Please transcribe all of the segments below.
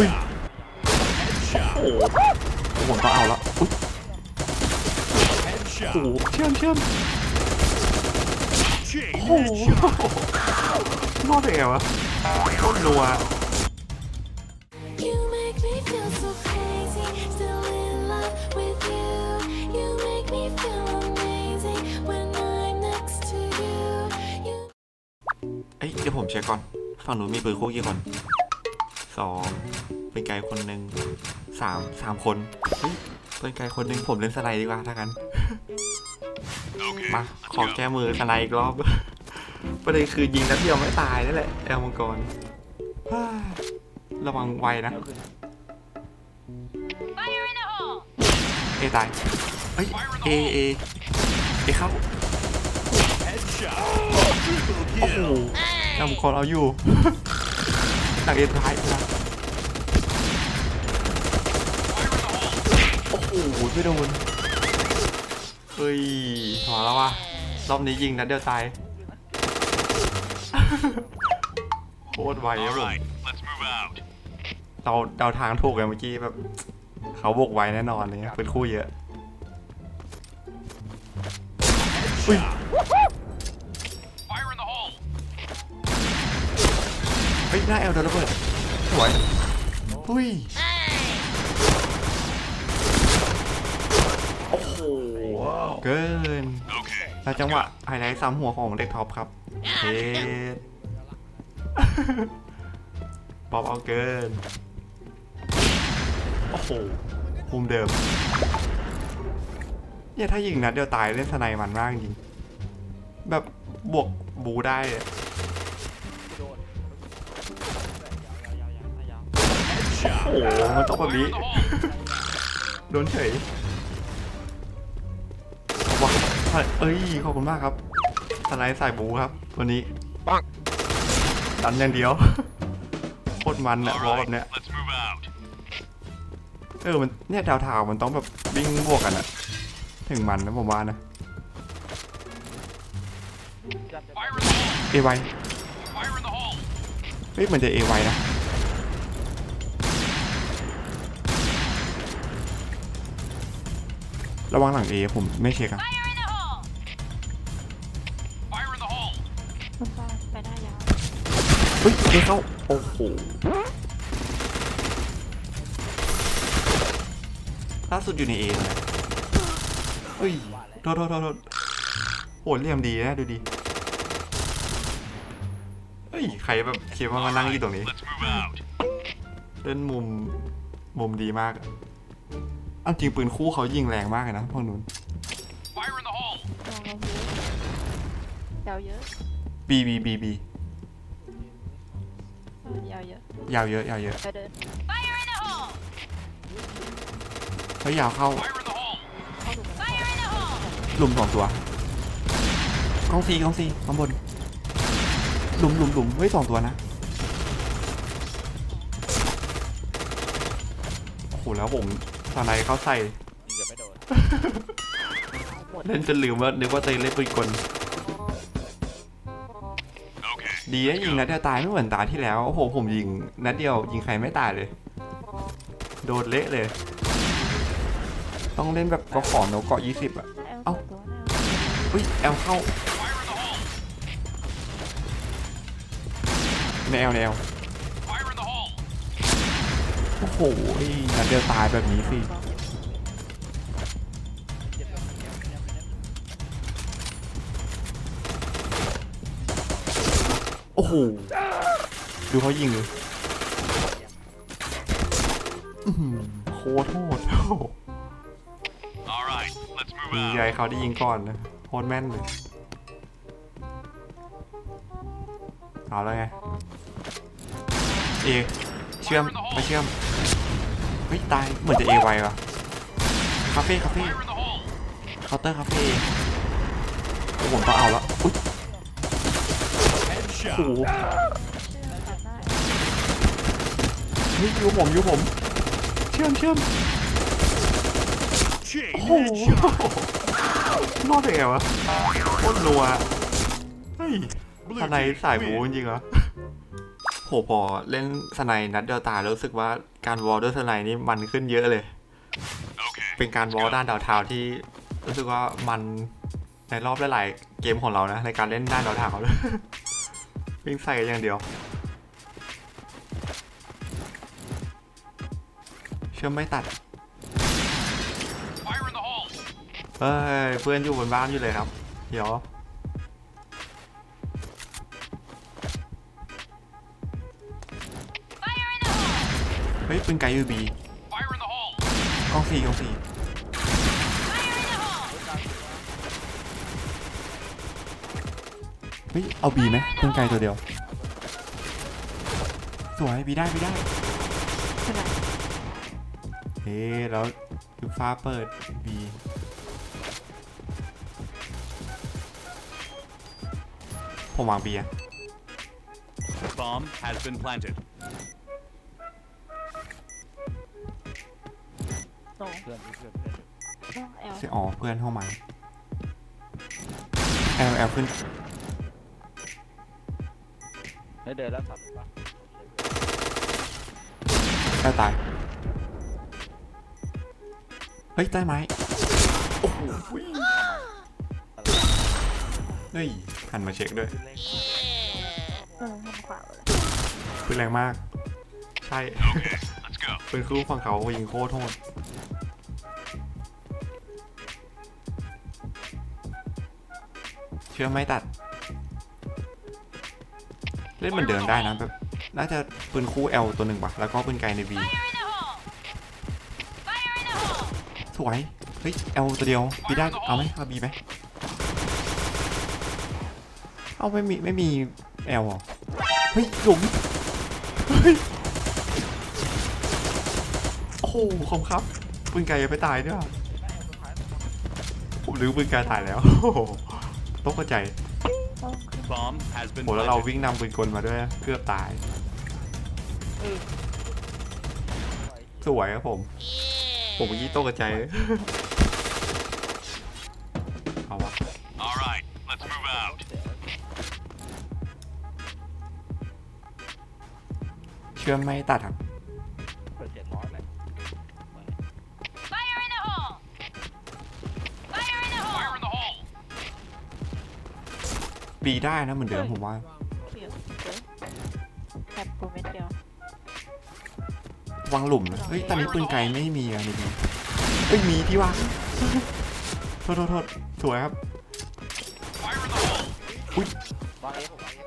อุ้ยโอ้โหผมต้องเอาละอุ้ยโอ้โหเชื่อมเชื่อมโอ้โหรอดได้ไงวะโคตรนัว You make me feel so crazy, still in love with you. You make me feel amazing when I'm next to you. You เอ้ยเดี๋ยวผมเช็คก่อน ฝั่งหนูมีปืนคู่กี่คน สองเป็นไกลคนหนึ่งสามสามคนเฮ้ยเป็นไกลคนหนึ่งผมเล่นสไนด์ดีกว่าถ้ากันมาขอแก้มือสไนด์อีกรอบประเด็นคือยิงนัดเดียวไม่ตายนั่นแหละแอลมังกรเฮ้ยระวังไวนะเอตายเฮ้ยเอเอเอเข้าโอ้โหแอลมังกรเอาอยู่ หลังเอตายนะโอ้โหไม่โดนเฮ้ยพอแล้วว่ะรอบนี้ยิงนัดเดียวตายโคตรไวครับผม Alright, let's move out. เราเดาทางถูกเลยเมื่อกี้แบบเขาบวกไวแน่นอนเลยเป็นคู่เยอะอุ้ย เฮ้ยหน้าแอลโดนระเบิดสวยอุ้ยโอ้โหเกินแล้วจังหวะไฮไลท์ซ้ำหัวของเด็กท็อปครับเฮ็ดป๊อปเอาเกินโอ้โหภูมิเดิมเนี่ยถ้ายิงนัดเดียวตายเล่นสไนมันมากจริง แบบบวกบูได้ โอ้โหมันต้องแบบนี้ โดนเฉยว้าวเอ้ย ขอบคุณมากครับสไนด์สายบูครับ วันนี้ ปังดันอย่างเดียว โคตรมันอะ All วอล right, แบบเนี้ย let's move out. เออ มันเนี่ยดาวทาวมันต้องแบบวิ่งบวกกันอะถึงมันนะผมว่านะ Fire in the hole. เอไว Fire in the hole. เฮ้ยมันจะเอไวนะ ระวังหลังเอผมไม่เช็คอะ Fire in the hole. มันไปไปได้ยาวเฮ้ยไม่เข้าโอ้โหล่าสุดอยู่ในเอเลยเฮ้ยโทษโทษโทษโทษโหเหลี่ยมดีนะดูดีเฮ้ยใครแบบคิดว่ามานั่งอยู่ตรงนี้ Let's move out. เล่นมุมมุมดีมากอะ เอาจริงปืนคู่เขายิงแรงมากเลยนะพวกนู้น Fire in the hole. มองลงเยอะยาวเยอะ B B B B ยาวเยอะยาวเยอะยาวเยอะไปเดินเฮ้ยยาวเข้า Fire in the hole. เข้าดูมันหลุมสองตัวกล้องซีกล้องซีข้างบนหลุมหลุมหลุมเฮ้ยสองตัวนะโอ้โหแล้วผมส ไนด์เขาใส่เล่นจนลืมว่านึกว่าตัวเองเล่นปืนกล Okay. ดีนะยิงนัดเดียวตายไม่เหมือนตาที่แล้วโอ้โหผมยิงนัดเดียว ยิงใครไม่ตายเลย โดนเละเลย ต้องเล่นแบบก็ของโนเกาะยี่สิบอะแอลเอ้าตัวหน้าอุ้ยแอลเข้า Fire in the hole. ในแอลในแอล Fire in the hole. โอ้โหนัดเดียวตายแบบนี้สิโอ้โห ดูเขายิงเลยอื้อหือโคตรโหดโอ้โห All right, let's มี move ใหญ่ out. เขาได้ยิงก่อนนะโคตรแม่นเลยเอาแล้วไง เอ เชื่อมไม่เชื่อม เฮ้ยตายเหมือนจะเอไวว่ะคาเฟ่คาเฟ่เคาน์เตอร์คาเฟ่โอ้ผมต้องเอาแล้วอุ๊ยโอ้โหนี่ยูผมยูผม เชื่อมเชื่อมโอ้โหรอดได้ไงวะโคตรนัวเฮ้ยทนายสายบูจริงเหรอ โหพอเล่นสไนด์นัดเดียวตายแล้วรู้สึกว่าการวอลด้วยสไนด์นี่มันขึ้นเยอะเลย Okay. เป็นการวอลด้านดาวเทาวที่รู้สึกว่ามันในรอบหลายๆเกมของเรานะ ในการเล่นด้านดาวเทาววิ่งใส่กันอย่างเดียว เชื่อมไม่ตัด Fire in the hole. เอ้ยเพื่อนอยู่บนบ้านอยู่เลยครับ เดี๋ยว เฮ้ยปืนไกยูบีกองสี่กองสี่เฮ้ยเอาบีไหมปืนไกตัวเดียว สวยบีได้บีได้เฮ้แล้วยูฟ้าเปิดบีผมวางบีอะ Bomb has been planted. ตรงเพื่อนเพื่อนเพื่อนต้องแอลเสียอ๋อเพื่อนเข้ามาแอลแอลขึ้นให้เดินแล้วสับปะใกล้ตายเฮ้ยใต้ไม้โอ้โหเฮ้ยหันมาเช็คด้วยเออทำขวาเลยปืนแรงมากใช่ Okay, let's go. ปืนคู่ฝั่งเขายิงโคตรโทษเชื่อไม่ตัด เล่นเหมือนเดิมได้นะแบบน่าจะปืนคู่ L ตัวหนึ่งป่ะ แล้วก็ปืนไกลใน B สวย เฮ้ย L ตัวเดียวบีได้เอาไหมเอา B ไหมเอาไม่มี ไม่มี L เหรอ เฮ้ยหลุมเฮ้ย โอ้โหคมครับปืนไกลยังไม่ตายด้วยผมลืมปืนไกลตายแล้วโอ้โหตกใจต้องขึ้น Bomb has been โหแล้วเรา planted. วิ่งนำปืนกลมาด้วยเกือบตาย สวยครับผม ผมเมื่อกี้ตกใจเอาวะ All right, let's move out. เชื่อมไม่ตัดครับ บีได้นะเหมือนเดิมผมว่า เขียวเขียวแอบกูเม็ดเดียววางหลุมนะเฮ้ยตอนนี้ปืนไกลไม่มีอะในบีเฮ้ยมีที่วางโทษโทษโทษสวยครับ Fire in the hole. อุ้ยวางเอผมวางเอ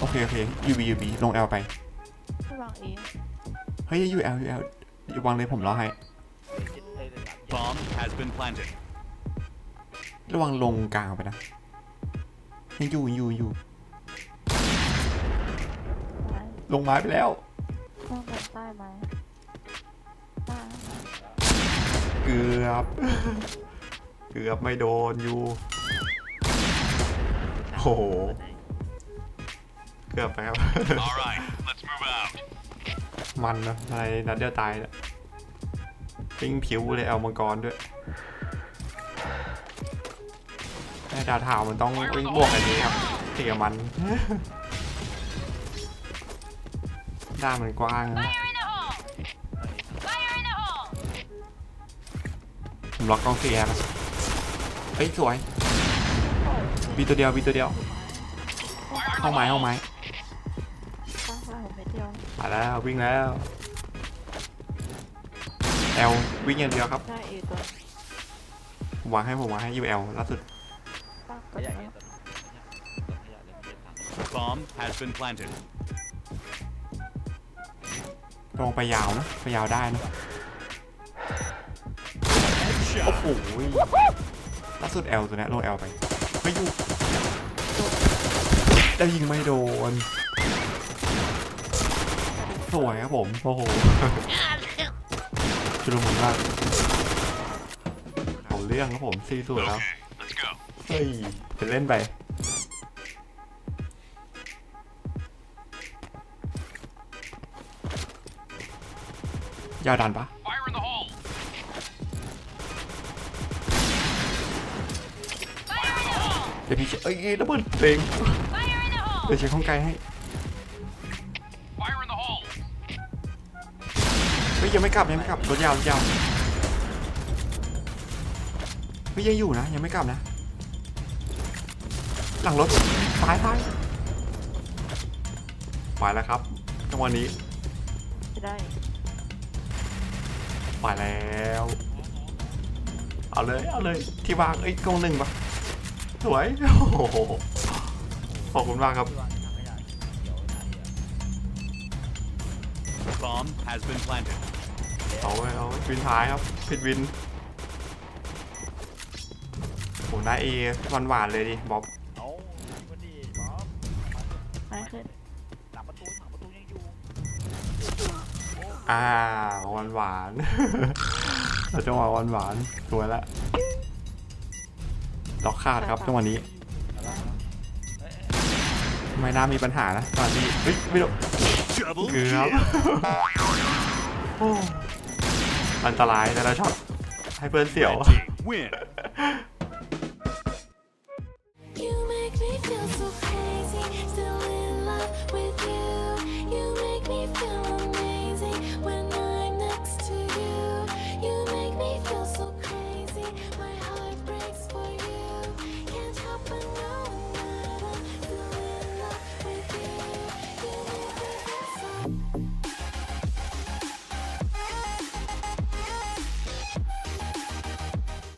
โอเคโอเค UB UB ลง L ไปที่วางเองเฮ้ย UL UL วางเลยผมรอให้เอ้ยเดี๋ยวสาม Bomb has been planted. ระวังลงกลางไปนะ ยังอยู่ยังอยู่ยังอยู่ไม้ลงไม้ไปแล้วต้องเป็นใต้ไม้ใต้เกือบ เกือบไม่โดนอยู่โอ้โห เกือบไปครับ All right, let's move out. มันนะอะไรนัดเดียวตายนะปิ้งผิวเลยเอามังกรด้วยไอ้ ดาวเทาวมันต้องวิ่งบวกอันนี้ครับเสียมันด้านมันกว้างนะผมล็อกกองเสียนะเฮ้ยสวยบีตัวเดียวบีตัวเดียวเข้าไม้เข้าไม้ตั้งไว้เม็ดเดียวมาแล้ววิ่งแล้วแอลวิ่งอย่างเดียวครับได้เอตัวผมวางให้ผมวางให้ยูแอลล่าสุดตั้ง ขกดยะไว้เงี้ยต้นขยะเลยเก็บถัง Bomb has been planted. ลงไปยาวนะไปยาวได้นะ โอ้โหล่าสุดแอลตัวเนี้ยลงแอลไปไม่อยู่แล้วยิงไม่โดน สวยครับผม โอ้โห ชุลมุนมากเอาเรื่องครับผมซีสุดแล้ว ฮ้ยเป็นเล่นไปยาดันปะเดี๋ยวพี่เอ้ยระเบิดเพลงเดี๋ยวใช้ข้องไกลให้เฮ้ยังไม่กลับยังไม่กลับรถยาวรถยาวเฮ้ยังอยู่นะยังไม่กลับนะ หลังรถตายตายไปแล้วครับจังหวะนี้จะได้ไปแล้ว เอาเลย เอาเลย ที่วางเอ้ยกองหนึ่งปะสวย โอ้โห ขอบคุณมากครับที่วางถังขยะเดี๋ยวหน้าเหีย Bomb has been planted. เอาไว้เอาไว้วินท้ายครับผิดวินผมได้เอหวานๆเลยดิบ๊อบ อ่าหวานหวานๆเราจังหวะหวานหวานๆสวยละล็อกขาดครับจังหวะนี้ไม่น่ามีปัญหานะตอนนี้เฮ้ยไม่โดน Double เกือบโอ้อันตรายแต่ละช็อตให้เพื่อนเสี่ยว Red team win.